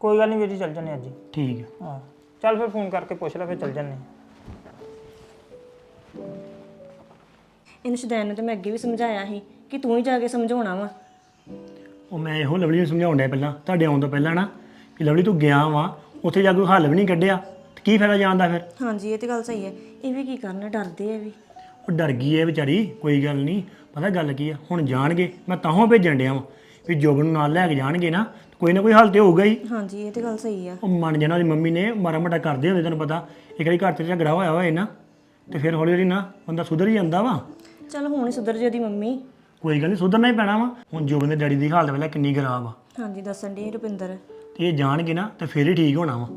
ਕੋਈ ਗੱਲ ਨਹੀਂ ਵੀਰ ਜੀ ਚੱਲ ਜੰਨੇ ਅੱਜ ਹੀ। ਠੀਕ ਆ। ਹਾਂ ਚੱਲ ਫਿਰ ਫੋਨ ਕਰਕੇ ਪੁੱਛ ਲੈ ਫਿਰ ਚੱਲ ਜੰਨੇ ਇਹਨੂੰ ਸ਼ਦੈਨ ਨੂੰ ਤੇ ਮੈਂ ਅੱਗੇ ਵੀ ਸਮਝਾਇਆ ਸੀ ਕਿ ਤੂੰ ਹੀ ਜਾ ਕੇ ਸਮਝਾਉਣਾ ਵਾ। ਉਹ ਮੈਂ ਇਹੋ ਲਵਲੀ ਨੂੰ ਸਮਝਾਉਣ ਡਿਆ ਪਹਿਲਾਂ ਤੁਹਾਡੇ ਆਉਣ ਤੋਂ ਪਹਿਲਾਂ ਨਾ ਕਿ ਲਵਲੀ ਤੂੰ ਗਿਆ ਵਾ ਉੱਥੇ ਜਾ ਕੇ ਕੋਈ ਹੱਲ ਵੀ ਨਹੀਂ ਕੱਢਿਆ। ਤੇ ਕੀ ਫਾਇਦਾ ਜਾਣ ਦਾ ਫਿਰ? ਹਾਂਜੀ ਇਹ ਤੇ ਗੱਲ ਸਹੀ ਹੈ। ਇਹ ਵੀ ਕੀ ਕਰਨਾ ਡਰਦੇ ਆ ਵੀ। ਉਹ ਡਰ ਗਈ ਹੈ ਵਿਚਾਰੀ ਕੋਈ ਗੱਲ ਨਹੀਂ। ਪਤਾ ਗੱਲ ਕੀ ਆ? ਹੁਣ ਜਾਣਗੇ ਮੈਂ ਤਾਹੋਂ ਭੇਜਣ ਡਿਆ ਵਾਂ ਵੀ ਜੋਬਨ ਨੂੰ ਨਾਲ ਲੈ ਕੇ ਜਾਣਗੇ ਨਾ ਕੋਈ ਨਾ ਕੋਈ ਹੱਲ ਤੇ ਹੋਊਗਾ ਹੀ। ਹਾਂਜੀ ਇਹ ਤੇ ਗੱਲ ਸਹੀ ਆ। ਉਹ ਮੰਨ ਜਾਣਾ ਉਹਦੀ ਮੰਮੀ ਨੇ ਮਾਰਾ ਮੋਟਾ ਕਰਦੇ ਹੁੰਦੇ ਤੈਨੂੰ ਪਤਾ। ਇੱਕ ਵਾਰੀ ਘਰ 'ਚ ਝਗੜਾ ਹੋਇਆ ਹੋਏ ਨਾ। ਤੇ ਫਿਰ ਹੌਲੀ ਹੌਲੀ ਨਾ ਬੰਦਾ ਸੁਧਰ ਹੀ ਜਾਂਦਾ ਵਾ। ਚੱਲ ਹੁਣ ਹੀ ਸੁਧਰ ਜੇ ਉਹਦੀ ਮੰਮੀ। ਕੋਈ ਗੱਲ ਨਹੀਂ ਸੁਧਰਨਾ ਹੀ ਪੈਣਾ ਵਾ। ਹੁਣ ਜੋਬਨ ਦੇ ਡੈਡੀ ਦੀ ਹਾਲਤ ਵੇਲੇ ਕਿੰਨੀ ਖਰਾਬ ਆ। ਹਾਂਜੀ ਦੱਸਣ ਦੀ ਰੁਪਿੰਦਰ। ਤੇ ਇਹ ਜਾਣਗੇ ਨਾ ਤੇ ਫਿਰ ਹੀ ਠੀਕ ਹੋਣਾ ਵਾ।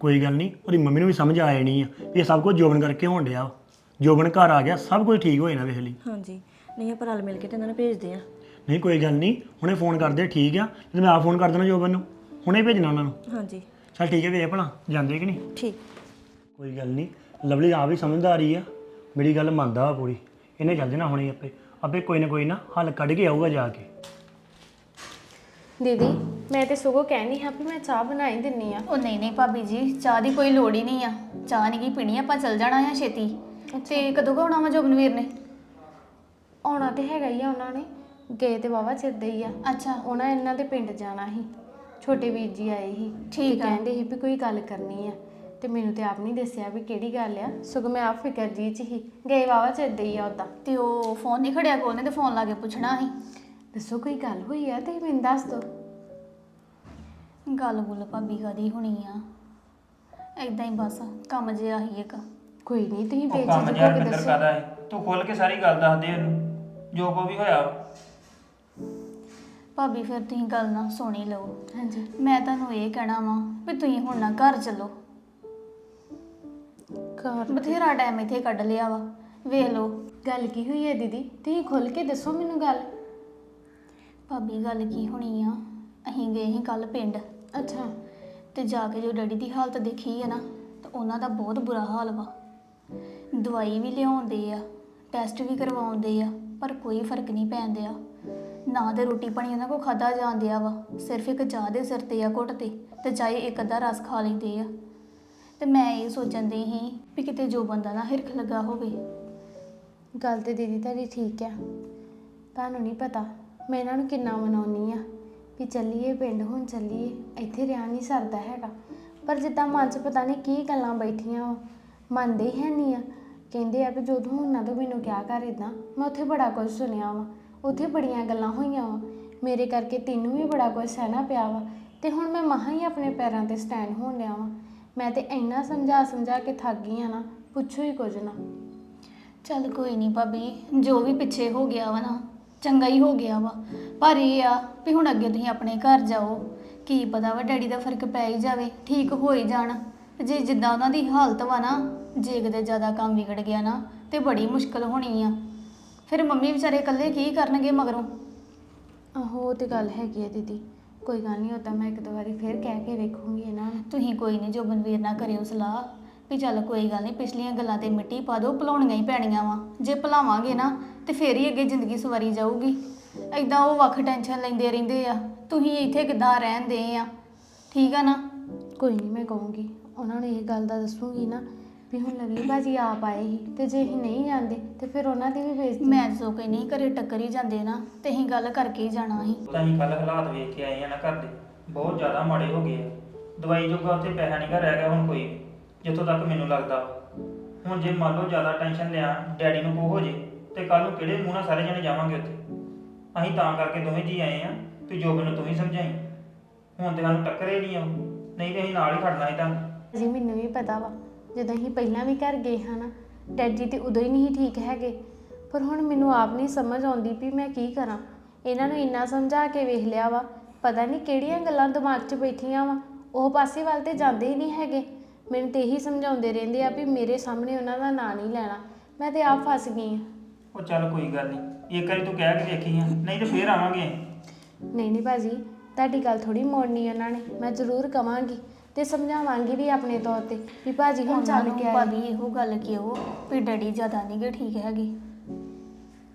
ਕੋਈ ਗੱਲ ਨਹੀਂ ਉਹਦੀ ਮੰਮੀ ਨੂੰ ਵੀ ਸਮਝ ਆ ਜਾਣੀ ਆ ਵੀ ਇਹ ਸਭ ਕੁਝ ਜੋਬਨ ਕਰਕੇ ਹੋਣ ਡਿਆ ਵਾ। ਜੋਬਨ ਘਰ ਆ ਗਿਆ ਸਭ ਕੁਝ ਠੀਕ ਹੋ ਜਾਣਾ ਵੇਖ ਲਈ। ਹਾਂਜੀ ਨਹੀਂ ਆਪਾਂ ਰਲ ਮਿਲ ਕੇ ਤੇ ਇਹਨਾਂ ਨੂੰ ਭੇਜਦੇ ਆ ਨਹੀਂ ਕੋਈ ਗੱਲ ਨਹੀਂ ਹੁਣੇ ਫੋਨ ਕਰਦੇ ਠੀਕ ਆ। ਤੇ ਮੈਂ ਆਪ ਫੋਨ ਕਰ ਦੇਣਾ ਜੋਬਨ ਨੂੰ। ਹੁਣੇ ਭੇਜਣਾ ਉਹਨਾਂ ਨੂੰ। ਹਾਂਜੀ। ਚਲ ਠੀਕ ਹੈ ਵੇਖ ਭਲਾ ਜਾਂਦੇ ਕਿ ਨਹੀਂ? ਠੀਕ। ਕੋਈ ਗੱਲ ਨਹੀਂ ਲਵਲੀ ਆਪ ਵੀ ਸਮਝਦਾਰੀ ਆ। ਮੇਰੀ ਗੱਲ ਮੰਨਦਾ ਵਾ ਪੂਰੀ। ਇਹਨੇ ਚੱਲ ਜਾਣਾ ਹੁਣੇ ਆਪੇ। ਆਪੇ ਕੋਈ ਨਾ ਕੋਈ ਨਾ ਹੱਲ ਕੱਢ ਕੇ ਆਊਗਾ ਜਾ ਕੇ। ਦੀਦੀ ਮੈਂ ਤੇ ਸਗੋਂ ਕਹਿੰਦੀ ਹਾਂ ਵੀ ਮੈਂ ਚਾਹ ਬਣਾਈ ਦਿੰਨੀ ਆ। ਉਹ ਨਹੀਂ ਨਹੀਂ ਭਾਬੀ ਜੀ ਚਾਹ ਦੀ ਕੋਈ ਲੋੜ ਹੀ ਨਹੀਂ ਆ। ਚਾਹ ਨਹੀਂ ਕੀ ਪੀਣੀ ਆਪਾਂ ਚੱਲ ਜਾਣਾ ਆ ਛੇਤੀ। ਤੇ ਕਦੋਂ ਕਉਣਾ ਵਾ ਜੋਬਨਵੀਰ ਨੇ? ਆਉਣਾ ਤੇ ਹੈਗਾ ਹੀ ਆ ਉਹਨਾਂ ਨੇ। ਗਏ ਤੇ ਵਾਵਾ ਚਿਰ ਦੇ ਹੀ ਆ। ਅੱਛਾ। ਉਹਨਾਂ ਇਹਨਾਂ ਦੇ ਪਿੰਡ ਜਾਣਾ ਸੀ। ਛੋਟੇ ਵੀਰ ਜੀ ਆਏ ਸੀ। ਠੀਕ ਆ। ਕਹਿੰਦੇ ਸੀ ਵੀ ਕੋਈ ਗੱਲ ਕਰਨੀ ਆ। ਤੇ ਮੈਨੂੰ ਤੇ ਆਪ ਨਹੀਂ ਦੱਸਿਆ ਵੀ ਕਿਹੜੀ ਗੱਲ ਆ। ਸਗੋਂ ਮੈਂ ਆਪ ਫਿਕਰ ਜੀ ਚ ਹੀ ਗਏ ਵਾਵਾ ਚਿਰ ਦੇ ਹੀ ਆ ਉਦਾਂ ਤੇ ਉਹ ਫੋਨ ਨਹੀਂ ਖੜਿਆ ਕੋਲ ਨੇ ਤੇ ਫੋਨ ਲਾ ਕੇ ਪੁੱਛਣਾ ਸੀ। ਦੱਸੋ ਕੋਈ ਗੱਲ ਹੋਈ ਆ ਤੇ ਮੈਨੂੰ ਦੱਸ ਦੋ। ਗੱਲ ਗੁੱਲ ਭਾਬੀ ਕਾਦੀ ਹੋਣੀ ਆ? ਐਦਾਂ ਹੀ ਬਸ ਕੰਮ ਜਿਹਾ ਹੀ ਇੱਕ। ਕੋਈ ਨਹੀਂ ਤੁਸੀਂ ਉਹ ਕੰਮ ਹੋ ਕੇ ਰਵਿੰਦਰ ਦੱਸੋ। ਕਾਦਾ ਹੈ ਤੂੰ ਖੁੱਲ ਕੇ ਸਾਰੀ ਗੱਲ ਦੱਸ ਦੇ ਉਹਨੂੰ ਜੋ ਕੋ ਵੀ ਹੋਇਆ ਭਾਬੀ ਫਿਰ ਤੁਸੀਂ ਗੱਲ ਨਾ ਸੁਣੀ ਲਓ। ਹਾਂਜੀ। ਮੈਂ ਤੁਹਾਨੂੰ ਇਹ ਕਹਿਣਾ ਵਾ ਵੀ ਤੁਸੀਂ ਹੁਣ ਨਾ ਘਰ ਚੱਲੋ। ਘਰ। ਬਥੇਰਾ ਟਾਈਮ ਇੱਥੇ ਕੱਢ ਲਿਆ ਵਾ। ਵੇਖ ਲਓ ਗੱਲ ਕੀ ਹੋਈ ਹੈ ਦੀਦੀ? ਤੁਸੀਂ ਖੁੱਲ ਕੇ ਦੱਸੋ ਮੈਨੂੰ ਗੱਲ। ਭਾਬੀ ਗੱਲ ਕੀ ਹੋਣੀ ਆ? ਅਸੀਂ ਗਏ ਸੀ ਕੱਲ ਪਿੰਡ। ਅੱਛਾ। ਤੇ ਜਾ ਕੇ ਜੋ ਡੈਡੀ ਦੀ ਹਾਲਤ ਦੇਖੀ ਹੈ ਨਾ ਤਾਂ ਉਹਨਾਂ ਦਾ ਬਹੁਤ ਬੁਰਾ ਹਾਲ ਵਾ। ਦਵਾਈ ਵੀ ਲਿਆਉਂਦੇ ਆ ਟੈਸਟ ਵੀ ਕਰਵਾਉਂਦੇ ਆ ਪਰ ਕੋਈ ਫ਼ਰਕ ਨਹੀਂ ਪੈਂਦਿਆ ਨਾ ਤੇ ਰੋਟੀ ਪਾਣੀ ਉਹਨਾਂ ਕੋ ਖਾਦਾ ਜਾਂਦਿਆ ਵਾ ਸਿਰਫ ਇੱਕ ਚਾਹ ਦੇ ਸਿਰ ਤੇ ਆ ਘੁੱਟ ਤੇ ਤੇ ਚਾਹੇ ਇੱਕ ਅੱਧਾ ਰਸ ਖਾ ਲੈਂਦੇ ਆ। ਤੇ ਮੈਂ ਇਹ ਸੋਚਣ ਦੀ ਸੀ ਵੀ ਕਿਤੇ ਜੋ ਬੰਦਾ ਨਾ ਹਿਰਖ ਲੱਗਾ ਹੋਵੇ। ਗੱਲ ਤੇ ਦੀਦੀ ਤੁਹਾਡੀ ਠੀਕ ਆ। ਤੁਹਾਨੂੰ ਨਹੀਂ ਪਤਾ, ਮੈਂ ਇਹਨਾਂ ਨੂੰ ਕਿੰਨਾ ਮਨਾਉਣੀ ਆ ਵੀ ਚੱਲੀਏ, ਪਿੰਡ ਹੁਣ ਚੱਲੀਏ, ਇੱਥੇ ਰਹਿ ਨਹੀਂ ਸਰਦਾ ਹੈਗਾ। ਪਰ ਜਿੱਦਾਂ ਮਨ 'ਚ ਪਤਾ ਨਹੀਂ ਕੀ ਗੱਲਾਂ ਬੈਠੀਆਂ ਵਾ ਮੰਨਦੇ ਹੀ ਹੈ ਨਹੀਂ ਆ। ਕਹਿੰਦੇ ਆ ਵੀ ਜਦੋਂ ਹੁਣ ਨਾ ਮੈਨੂੰ ਕਿਹਾ ਕਰ ਇਦਾਂ ਮੈਂ ਉੱਥੇ ਬੜਾ ਕੁਝ ਸੁਣਿਆ ਵਾ, ਉੱਥੇ ਬੜੀਆਂ ਗੱਲਾਂ ਹੋਈਆਂ ਵਾ। ਮੇਰੇ ਕਰਕੇ ਤੈਨੂੰ ਵੀ ਬੜਾ ਕੁਝ ਸਹਿਣਾ ਪਿਆ ਵਾ, ਤੇ ਹੁਣ ਮੈਂ ਮਹਾਂ ਹੀ ਆਪਣੇ ਪੈਰਾਂ ਤੇ ਸਟੈਂਡ ਹੋਣ ਲਿਆ ਵਾ। ਮੈਂ ਤੇ ਇੰਨਾ ਸਮਝਾ ਸਮਝਾ ਕੇ ਥੱਕ ਗਈ ਆ ਨਾ, ਪੁੱਛੋ ਹੀ ਕੁਝ ਨਾ। ਚੱਲ ਕੋਈ ਨਹੀਂ ਭਾਬੀ, ਜੋ ਵੀ ਪਿੱਛੇ ਹੋ ਗਿਆ ਵਾ ਨਾ, ਚੰਗਾ ਹੀ ਹੋ ਗਿਆ ਵਾ। ਪਰ ਇਹ ਆ ਵੀ ਹੁਣ ਅੱਗੇ ਤੁਸੀਂ ਆਪਣੇ ਘਰ ਜਾਓ। ਕੀ ਪਤਾ ਵਾ ਡੈਡੀ ਦਾ ਫ਼ਰਕ ਪੈ ਹੀ ਜਾਵੇ, ਠੀਕ ਹੋ ਹੀ ਜਾਣ। ਜੇ ਜਿੱਦਾਂ ਉਹਨਾਂ ਦੀ ਹਾਲਤ ਵਾ ਨਾ, ਜੇ ਕਿਤੇ ਜ਼ਿਆਦਾ ਕੰਮ ਵਿਗੜ ਗਿਆ ਨਾ, ਤੇ ਬੜੀ ਮੁਸ਼ਕਲ ਹੋਣੀ ਆ। ਫਿਰ ਮੰਮੀ ਵਿਚਾਰੇ ਇਕੱਲੇ ਕੀ ਕਰਨਗੇ ਮਗਰੋਂ? ਆਹੋ, ਉਹ ਤੇ ਗੱਲ ਹੈਗੀ ਹੈ ਦੀਦੀ। ਕੋਈ ਗੱਲ ਨਹੀਂ ਉਦਾਂ ਮੈਂ ਇੱਕ ਦੋ ਵਾਰੀ ਫੇਰ ਕਹਿ ਕੇ ਵੇਖੂੰਗੀ ਇਹਨਾਂ ਨੂੰ। ਤੁਸੀਂ ਕੋਈ ਨਹੀਂ ਜੋ ਬਨਵੀਰ ਨਾ ਕਰਿਓ ਸਲਾਹ ਵੀ ਚੱਲ ਕੋਈ ਗੱਲ ਨਹੀਂ ਪਿਛਲੀਆਂ ਗੱਲਾਂ ਤੇ ਮਿੱਟੀ ਪਾ ਦਿਓ ਭੁਲਾਉਣੀਆਂ ਹੀ ਪੈਣੀਆਂ ਵਾ। ਜੇ ਭੁਲਾਵਾਂਗੇ ਨਾ ਤੇ ਫੇਰ ਹੀ ਅੱਗੇ ਜ਼ਿੰਦਗੀ ਸਵਾਰੀ ਜਾਊਗੀ। ਐਦਾਂ ਉਹ ਵੱਖ ਟੈਨਸ਼ਨ ਲੈਂਦੇ ਰਹਿੰਦੇ ਆ। ਤੁਸੀਂ ਇੱਥੇ ਕਿੱਦਾਂ ਰਹਿੰਦੇ ਆ? ਠੀਕ ਆ ਨਾ? ਕੋਈ ਨਹੀਂ ਮੈਂ ਕਹੂੰਗੀ। ਉਹਨਾਂ ਨੂੰ ਇਹ ਗੱਲ ਦਾ ਦੱਸੂਗੀ ਨਾ ਵੀ ਹੁਣ ਲਵਲੀ ਬਾਜੀ ਆਪ ਆਏ ਸੀ ਤੇ ਜੇ ਅਸੀਂ ਨਹੀਂ ਜਾਂਦੇ ਤੇ ਫਿਰ ਉਹਨਾਂ ਦੀ ਵੀ ਬੇਇੱਜ਼ਤੀ। ਮੈਂ ਸੋ ਕੇ ਨਹੀਂ ਘਰੇ ਟੱਕਰ ਹੀ ਜਾਂਦੇ ਨਾ ਤੇ ਅਸੀਂ ਗੱਲ ਕਰਕੇ ਹੀ ਜਾਣਾ ਸੀ। ਤਾਂ ਅਸੀਂ ਕੱਲ ਹਾਲਾਤ ਵੇਖ ਕੇ ਆਏ ਆ ਨਾ ਘਰ ਦੇ ਬਹੁਤ ਜ਼ਿਆਦਾ ਮਾੜੇ ਹੋ ਗਏ ਆ। ਦਵਾਈ ਜੋਗਾ ਉੱਥੇ ਪੈਸਾ ਨਹੀਂ ਗਾ ਰਹਿ ਗਿਆ ਹੁਣ ਕੋਈ ਵੀ, ਜਿੱਥੋਂ ਤੱਕ ਮੈਨੂੰ ਲੱਗਦਾ। ਹੁਣ ਜੇ ਮੰਨ ਲਓ ਜ਼ਿਆਦਾ ਟੈਨਸ਼ਨ ਲਿਆ ਡੈਡੀ ਨੂੰ ਕੋ ਹੋ ਜੇ ਤੇ ਕੱਲ ਨੂੰ ਕਿਹੜੇ ਮੂੰਹ ਨਾਲ ਸਾਰੇ ਜਣੇ ਜਾਵਾਂਗੇ ਉੱਥੇ? ਅਸੀਂ ਤਾਂ ਕਰਕੇ ਦੋਵੇਂ ਜੀ ਆਏ ਆ ਵੀ ਜੋਬਨ ਨੂੰ ਤੂੰ ਹੀ ਸਮਝਾਈ। ਹੁਣ ਤੇ ਸਾਨੂੰ ਟੱਕਰੇ ਨਹੀਂ ਆ ਉਹ। ਨਹੀਂ ਤੇ ਅਸੀਂ ਨਾਲ ਹੀ ਖੜਨਾ ਸੀ ਤਾਂ ਜੀ ਮੈਨੂੰ ਵੀ ਪਤਾ ਵਾ ਜਦੋਂ ਅਸੀਂ ਪਹਿਲਾਂ ਵੀ ਘਰ ਗਏ ਹਾਂ ਨਾ ਡੈਡ ਤੇ ਉਦੋਂ ਹੀ ਨਹੀਂ ਠੀਕ ਹੈਗੇ। ਪਰ ਹੁਣ ਮੈਨੂੰ ਆਪ ਨਹੀਂ ਸਮਝ ਆਉਂਦੀ ਵੀ ਮੈਂ ਕੀ ਕਰਾਂ। ਇਹਨਾਂ ਨੂੰ ਇੰਨਾ ਸਮਝਾ ਕੇ ਵੇਖ ਲਿਆ ਵਾ। ਪਤਾ ਨਹੀਂ ਕਿਹੜੀਆਂ ਗੱਲਾਂ ਦਿਮਾਗ 'ਚ ਬੈਠੀਆਂ ਵਾ। ਉਹ ਪਾਸੇ ਵੱਲ ਤੇ ਜਾਂਦੇ ਹੀ ਨਹੀਂ ਹੈਗੇ। ਮੈਨੂੰ ਤੇ ਇਹੀ ਸਮਝਾਉਂਦੇ ਰਹਿੰਦੇ ਆ ਵੀ ਮੇਰੇ ਸਾਹਮਣੇ ਉਹਨਾਂ ਦਾ ਨਾਂ ਨਹੀਂ ਲੈਣਾ। ਮੈਂ ਤੇ ਆਪ ਫਸ ਗਈ ਹਾਂ। ਉਹ ਚੱਲ ਕੋਈ ਗੱਲ ਨਹੀਂ। ਇੱਕ ਵਾਰੀ ਤੂੰ ਕਹਿ ਕੇ ਦੇਖੀ ਆ। ਨਹੀਂ ਤੇ ਫੇਰ ਆਵਾਂਗੇ। ਨਹੀਂ ਨਹੀਂ ਭਾਜੀ ਤੁਹਾਡੀ ਗੱਲ ਥੋੜੀ ਮੋੜਨੀ ਉਹਨਾਂ ਨੇ। ਮੈਂ ਜ਼ਰੂਰ ਕਵਾਂਗੀ। ਤੇ ਸਮਝਾਵਾਂਗੀ ਵੀ ਆਪਣੇ ਤੌਰ ਤੇ ਵੀ ਭਾਜੀ ਹੁਣ ਚੱਲ ਨੂੰ ਕੇ ਆਏ ਭਾਬੀ ਇਹੋ ਗੱਲ ਕਿਉਂ ਵੀ ਡੈਡੀ ਜ਼ਿਆਦਾ ਨਹੀਂ ਗੇ ਠੀਕ ਹੈਗੇ।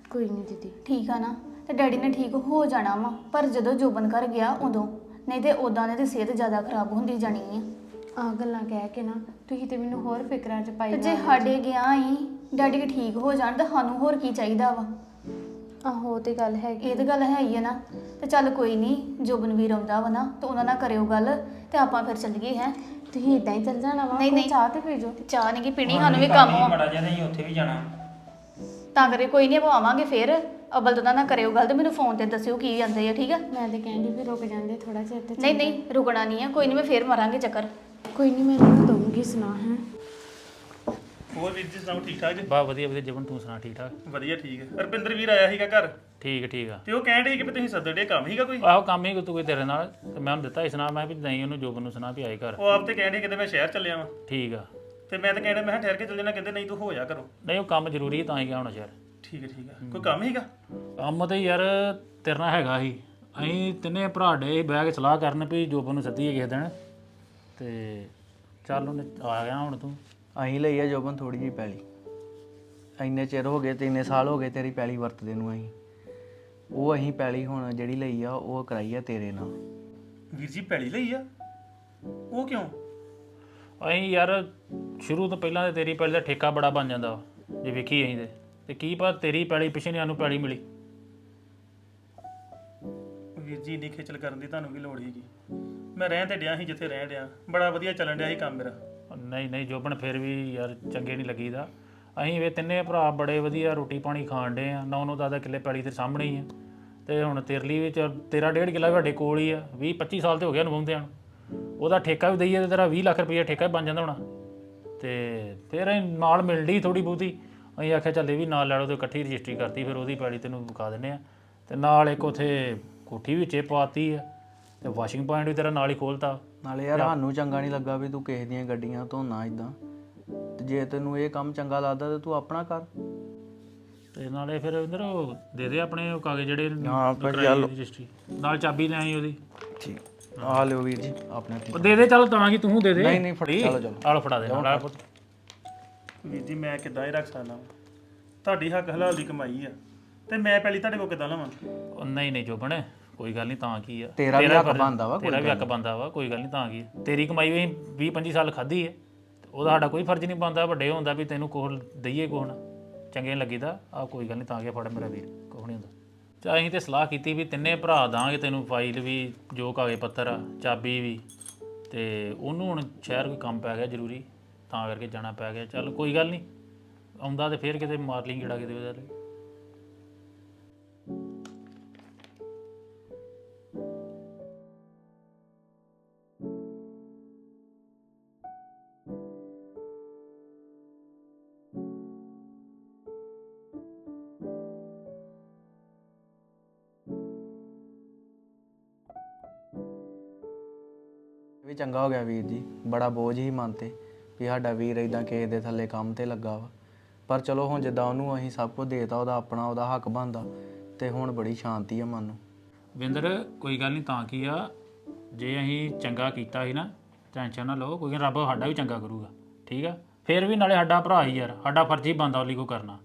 ਕੋਈ ਨਹੀਂ ਦੀਦੀ। ਠੀਕ ਆ ਨਾ ਤੇ ਡੈਡੀ ਨੇ ਠੀਕ ਹੋ ਜਾਣਾ ਵਾ ਪਰ ਜਦੋਂ ਜੋਬਨ ਘਰ ਗਿਆ ਉਦੋਂ ਨਹੀਂ ਤੇ ਉਦਾਂ ਦੇ ਤੇ ਸਿਹਤ ਜ਼ਿਆਦਾ ਖਰਾਬ ਹੁੰਦੀ ਜਾਣੀ ਆ। ਆ ਗੱਲਾਂ ਕਹਿ ਕੇ ਨਾ ਤੁਸੀਂ ਤੇ ਮੈਨੂੰ ਹੋਰ ਫਿਕਰਾਂ 'ਚ ਪਾਈ ਤੇ ਜੇ ਜਾਂਦੇ ਸਾਡੇ ਗਿਆ ਹੀ ਡੈਡੀ ਠੀਕ ਹੋ ਜਾਣ ਤਾਂ ਸਾਨੂੰ ਹੋਰ ਕੀ ਚਾਹੀਦਾ ਵਾ? ਆਹੋ ਉਹ ਤੇ ਗੱਲ ਹੈਗੀ ਇਹ ਤਾਂ ਗੱਲ ਹੈ ਹੀ ਆ ਨਾ। ਤੇ ਚੱਲ ਕੋਈ ਨਹੀਂ ਜੋਬਨਵੀਰ ਆਉਂਦਾ ਵਾ ਨਾ ਤੇ ਉਹਨਾਂ ਨਾਲ ਕਰਿਓ ਗੱਲ ਤੇ ਆਪਾਂ ਫਿਰ ਚੱਲੀਏ ਹੈ। ਤੁਸੀਂ ਇਦਾਂ ਹੀ ਚੱਲ ਜਾਣਾ ਵਾ ਨਹੀਂ, ਕੋਈ ਨਹੀਂ। ਚਾਹ ਤੇ ਪੀ ਜਾਓ ਚਾਹ ਨਹੀਂ ਕਿ ਪੀਣੀ ਸਾਨੂੰ ਵੀ ਕੰਮ ਆ। ਮੜਾ ਜਿਹਾ ਨਹੀਂ ਉੱਥੇ ਵੀ ਜਾਣਾ। ਤਾਂ ਕਰੇ ਕੋਈ ਨਹੀਂ ਆਪਾਂ ਆਵਾਂਗੇ ਫਿਰ। ਅਬਲ ਤਾਂ ਉਹਨਾਂ ਨਾਲ ਕਰਿਓ ਗੱਲ ਤੇ ਮੈਨੂੰ ਫੋਨ ਤੇ ਦੱਸਿਓ ਕੀ ਜਾਂਦੇ ਆ ਠੀਕ ਆ? ਮੈਂ ਤੇ ਕਹਿੰਦੀ ਵੀ ਰੁਕ ਜਾਂਦੇ ਥੋੜਾ ਚਿਰ ਤੇ ਨਹੀਂ ਨਹੀਂ ਰੁਕਣਾ ਨਹੀਂ ਆ ਕੋਈ ਨਹੀਂ ਮੈਂ ਫੇਰ ਮਾਰਾਂਗੇ ਚੱਕਰ। ਕੋਈ ਨਹੀਂ ਮੈਂ ਇਹਨਾਂ ਦਊਂਗੀ ਸੁਣਾ ਹੈ। ਹੋਰ ਵੀਰ ਜੀ ਸੁਣਾਓ ਠੀਕ ਠਾਕ ਜੀ? ਬਾ ਵਧੀਆ ਵਧੀਆ ਜਵਨ ਤੂੰ ਸੁਣਾ ਠੀਕ ਠਾਕ? ਵਧੀਆ ਠੀਕ ਹੈ। ਰਪਿੰਦਰ ਵੀਰ ਆਇਆ ਸੀਗਾ ਘਰ। ਠੀਕ ਠੀਕ ਆ। ਤੇ ਉਹ ਕਹਿਣ ਡਏ ਕਿ ਵੀ ਤੁਸੀਂ ਸੱਦੜੇ ਕੰਮ ਸੀਗਾ ਕੋਈ? ਆਹੋ ਕੰਮ ਹੀ ਤੂੰ ਕੋਈ ਤੇਰੇ ਨਾਲ। ਤੇ ਮੈਂ ਉਹਨੂੰ ਦਿੱਤਾ ਸੀ ਸੁਣਾ ਮੈਂ ਵੀ ਨਹੀਂ ਉਹਨੂੰ ਜੋਬਨ ਨੂੰ ਸੁਣਾ ਵੀ ਆਏ ਘਰ। ਉਹ ਆਪ ਤੇ ਕਹਿਣ ਡਏ ਕਿਤੇ ਮੈਂ ਸ਼ਹਿਰ ਚੱਲਿਆ ਵਾਂ। ਠੀਕ ਆ। ਤੇ ਮੈਂ ਤਾਂ ਕਹਿਣ ਮੈਂ ਕਿਹਾ ਠਹਿਰ ਕੇ ਚੱਲ ਜਾਣਾ ਕਹਿੰਦੇ ਨਹੀਂ ਤੂੰ ਹੋ ਜਾ ਕਰੋ ਨਹੀਂ ਉਹ ਕੰਮ ਜ਼ਰੂਰੀ ਹੈ ਤਾਂ ਹੀ ਗਿਆ ਹੁਣ ਸ਼ਹਿਰ। ਠੀਕ ਹੈ ਠੀਕ ਹੈ। ਕੋਈ ਕੰਮ ਸੀਗਾ? ਕੰਮ ਤੇ ਯਾਰ ਤੇਰੇ ਨਾਲ ਹੈਗਾ ਸੀ। ਅਸੀਂ ਤਿੰਨੇ ਭਰਾ ਡੇ ਬਹਿ ਕੇ ਸਲਾਹ ਕਰਨ ਵੀ ਜੋਬਨ ਨੂੰ ਸੱਦੀਏ ਕਿਸੇ ਦਿਨ। ਤੇ ਚੱਲ ਉਹਨੇ ਆ ਗਿਆ ਹੁਣ ਤੂੰ। ਅਸੀਂ ਲਈ ਆ ਜੋਬਨ ਥੋੜੀ ਜਿਹੀ ਪੈਲੀ। ਇੰਨੇ ਚਿਰ ਹੋ ਗਏ ਤੇ ਇੰਨੇ ਸਾਲ ਹੋ ਗਏ ਤੇਰੀ ਪੈਲੀ ਵਰਤਦੇ ਨੂੰ ਅਸੀਂ ਉਹ ਅਸੀਂ ਪੈਲੀ ਹੁਣ ਜਿਹੜੀ ਲਈ ਆ ਉਹ ਕਰਾਈ ਆ ਤੇਰੇ ਨਾਲ। ਵੀਰ ਜੀ ਪੈਲੀ ਲਈ ਆ? ਉਹ ਕਿਉਂ? ਅਸੀਂ ਯਾਰ ਸ਼ੁਰੂ ਤੋਂ ਪਹਿਲਾਂ ਤੇ ਤੇਰੀ ਪੈਲੀ ਦਾ ਠੇਕਾ ਬੜਾ ਬਣ ਜਾਂਦਾ ਵਾ, ਜੇ ਵੇਖੀ ਅਸੀਂ ਤੇ। ਤੇ ਕੀ ਪਤਾ ਤੇਰੀ ਪੈਲੀ ਪਿੱਛੇ ਨਹੀਂ ਸਾਨੂੰ ਪੈਲੀ ਮਿਲੀ। ਵੀਰ ਜੀ ਇੰਨੀ ਖੇਚਲ ਕਰਨ ਦੀ ਤੁਹਾਨੂੰ ਕੀ ਲੋੜ ਸੀਗੀ? ਮੈਂ ਰਹਿਣ ਤੇ ਡਿਆ ਸੀ ਜਿੱਥੇ ਰਹਿਣ ਡਿਆ। ਬੜਾ ਵਧੀਆ ਚੱਲਣ ਡਿਆ ਸੀ ਕੰਮ ਮੇਰਾ। ਨਹੀਂ ਨਹੀਂ, ਜੋਬਨ ਫਿਰ ਵੀ ਯਾਰ ਚੰਗੇ ਨਹੀਂ ਲੱਗੀਦਾ। ਅਸੀਂ ਵੇ ਤਿੰਨੇ ਭਰਾ ਬੜੇ ਵਧੀਆ ਰੋਟੀ ਪਾਣੀ ਖਾਣ ਡੇ ਆ। ਨੌ ਨੌ ਦਾਦਾ ਕਿੱਲੇ ਪੈਲੀ ਤੇ ਸਾਹਮਣੇ ਹੀ ਆ। ਤੇ ਹੁਣ ਤੇਰੇ ਲਈ ਵੀ ਚੱਲ ਤੇਰਾ ਡੇਢ ਕਿੱਲਾ ਵੀ ਸਾਡੇ ਕੋਲ ਹੀ ਆ। 20 25 ਸਾਲ ਤੇ ਹੋ ਗਿਆ ਨਿਭਾਉਂਦੇ ਨੂੰ। ਉਹਦਾ ਠੇਕਾ ਵੀ ਦਈਏ ਤੇ ਤੇਰਾ 20 ਲੱਖ ਰੁਪਈਆ ਠੇਕਾ ਵੀ ਬਣ ਜਾਂਦਾ ਹੋਣਾ। ਤੇ ਫਿਰ ਅਸੀਂ ਨਾਲ ਮਿਲਦੀ ਥੋੜੀ ਬਹੁਤੀ। ਅਸੀਂ ਆਖਿਆ ਚੱਲ ਇਹ ਵੀ ਨਾਲ ਲੈ ਲਓ ਤੇ ਇਕੱਠੀ ਰਜਿਸਟਰੀ ਕਰਤੀ, ਫਿਰ ਉਹਦੀ ਪੈਲੀ ਤੈਨੂੰ ਵਿਕਾ ਦਿੰਨੇ ਆ। ਤੇ ਨਾਲ ਇੱਕ ਉਥੇ ਕੋਠੀ ਵੀ ਵਿੱਚ ਪਾਤੀ ਆ। ਤੇ ਵਾਸ਼ਿੰਗ ਪੁਆਇੰਟ ਵੀ ਤੇਰਾ ਨਾਲ ਹੀ ਖੋਲਤਾ। ਨਾਲੇ ਯਾਰ ਸਾਨੂੰ ਚੰਗਾ ਨਹੀਂ ਲੱਗਾ ਵੀ ਤੂੰ ਕਿਸੇ ਦੀਆਂ ਗੱਡੀਆਂ ਧੋਣਾ ਇਦਾਂ ਤੇ ਜੇ ਤੈਨੂੰ ਇਹ ਕੰਮ ਚੰਗਾ ਲੱਗਦਾ ਤੇ ਤੂੰ ਆਪਣਾ ਕਰ। ਤੇ ਨਾਲੇ ਫਿਰ ਇੰਦਰ ਉਹ ਦੇ ਦੇ ਆਪਣੇ ਉਹ ਕਾਗਜ਼ ਜਿਹੜੇ ਹਾਂ, ਪਰ ਕਰਾਈ। ਰਜਿਸਟਰੀ। ਨਾਲ ਚਾਬੀ ਲੈ ਆਈ ਉਹਦੀ। ਠੀਕ। ਆ ਲਿਓ ਵੀਰ ਜੀ ਆਪਣੇ ਉਹ ਦੇ ਦੇ ਚੱਲ ਤਾਂ ਕਿ ਤੂੰ ਦੇ ਦੇ। ਨਹੀਂ, ਨਹੀਂ, ਫੜ-। ਚਲੋ, ਚਲੋ। ਆਲੋ ਫੜਾ ਦੇ ਨਾਲ। ਵੀਰ ਜੀ ਮੈਂ ਕਿੱਦਾਂ ਹੀ ਰੱਖ ਸਕਦਾ ਵਾਂ? ਤੁਹਾਡੀ ਹੱਕ ਹਲਾਲ ਦੀ ਕਮਾਈ ਆ। ਤੇ ਮੈਂ ਪੈਲੀ ਤੁਹਾਡੇ ਕੋਲ ਕਿੱਦਾਂ ਲਵਾਂ? ਉਹ ਨਹੀਂ ਨਹੀਂ ਜੋਬਣ ਕੋਈ ਗੱਲ ਨਹੀਂ ਤਾਂ ਕੀ ਆ। ਤੇਰਾ ਵੀ ਹੱਕ ਬਣਦਾ ਵਾ, ਕੋਈ ਤੇਰਾ ਵੀ ਹੱਕ ਬੰਦਾ ਵਾ ਕੋਈ ਗੱਲ ਨਹੀਂ ਤਾਂ ਕੀ ਆ। ਤੇਰੀ ਕਮਾਈ ਵੀ 20 25 ਸਾਲ ਖਾਧੀ ਹੈ ਤੇ ਉਹਦਾ ਸਾਡਾ ਕੋਈ ਫਰਜ਼ ਨਹੀਂ ਬਣਦਾ ਵੱਡੇ ਹੁੰਦਾ ਵੀ ਤੈਨੂੰ ਕੋਲ ਦਈਏ ਕੋਹਣ ਚੰਗੇ ਨਹੀਂ ਲੱਗੀਦਾ ਆ ਕੋਈ ਗੱਲ ਨਹੀਂ ਤਾਂ ਕੀ ਫੜ ਮੇਰਾ ਵੀਰ ਕੁਛ ਨਹੀਂ ਹੁੰਦਾ। ਚਾ ਅਸੀਂ ਤੇ ਸਲਾਹ ਕੀਤੀ ਵੀ ਤਿੰਨੇ ਭਰਾ ਦਾਂਗੇ ਤੈਨੂੰ ਫਾਈਲ ਵੀ ਜੋ ਕਾਗਜ਼ ਪੱਤਰ ਆ ਚਾਬੀ ਵੀ। ਤੇ ਉਹਨੂੰ ਹੁਣ ਸ਼ਹਿਰ ਕੋਈ ਕੰਮ ਪੈ ਗਿਆ ਜ਼ਰੂਰੀ ਤਾਂ ਕਰਕੇ ਜਾਣਾ ਪੈ ਗਿਆ। ਚੱਲ ਕੋਈ ਗੱਲ ਨਹੀਂ ਆਉਂਦਾ ਤੇ ਫੇਰ ਕਿਤੇ ਮਾਰ ਲਈ ਗੇੜਾ ਕਿਤੇ ਉਹਦਾ ਤੇ। ਚੰਗਾ ਹੋ ਗਿਆ ਵੀਰ ਜੀ, ਬੜਾ ਬੋਝ ਹੀ ਮਨ ਤੇ ਵੀ ਸਾਡਾ ਵੀਰ ਇਦਾਂ ਕਿਸੇ ਦੇ ਥੱਲੇ ਕੰਮ ਤੇ ਲੱਗਾ ਵਾ। ਪਰ ਚਲੋ ਹੁਣ ਜਿੱਦਾਂ ਉਹਨੂੰ ਅਸੀਂ ਸਭ ਕੁਝ ਦੇਤਾ, ਉਹਦਾ ਆਪਣਾ ਉਹਦਾ ਹੱਕ ਬਣਦਾ ਤੇ ਹੁਣ ਬੜੀ ਸ਼ਾਂਤੀ ਆ ਮਨ ਨੂੰ। ਵਿੰਦਰ, ਕੋਈ ਗੱਲ ਨਹੀਂ ਤਾਂ ਕੀ ਆ, ਜੇ ਅਸੀਂ ਚੰਗਾ ਕੀਤਾ ਸੀ ਨਾ, ਟੈਨਸ਼ਨ ਨਾ ਲਓ, ਕੋਈ ਰੱਬ ਸਾਡਾ ਵੀ ਚੰਗਾ ਕਰੂਗਾ, ਠੀਕ ਆ? ਫਿਰ ਵੀ ਨਾਲੇ ਸਾਡਾ ਭਰਾ ਹੀ ਯਾਰ, ਸਾਡਾ ਫਰਜ਼ ਹੀ ਬੰਦਾ ਉਹਲੀ ਕੋ ਕਰਨਾ।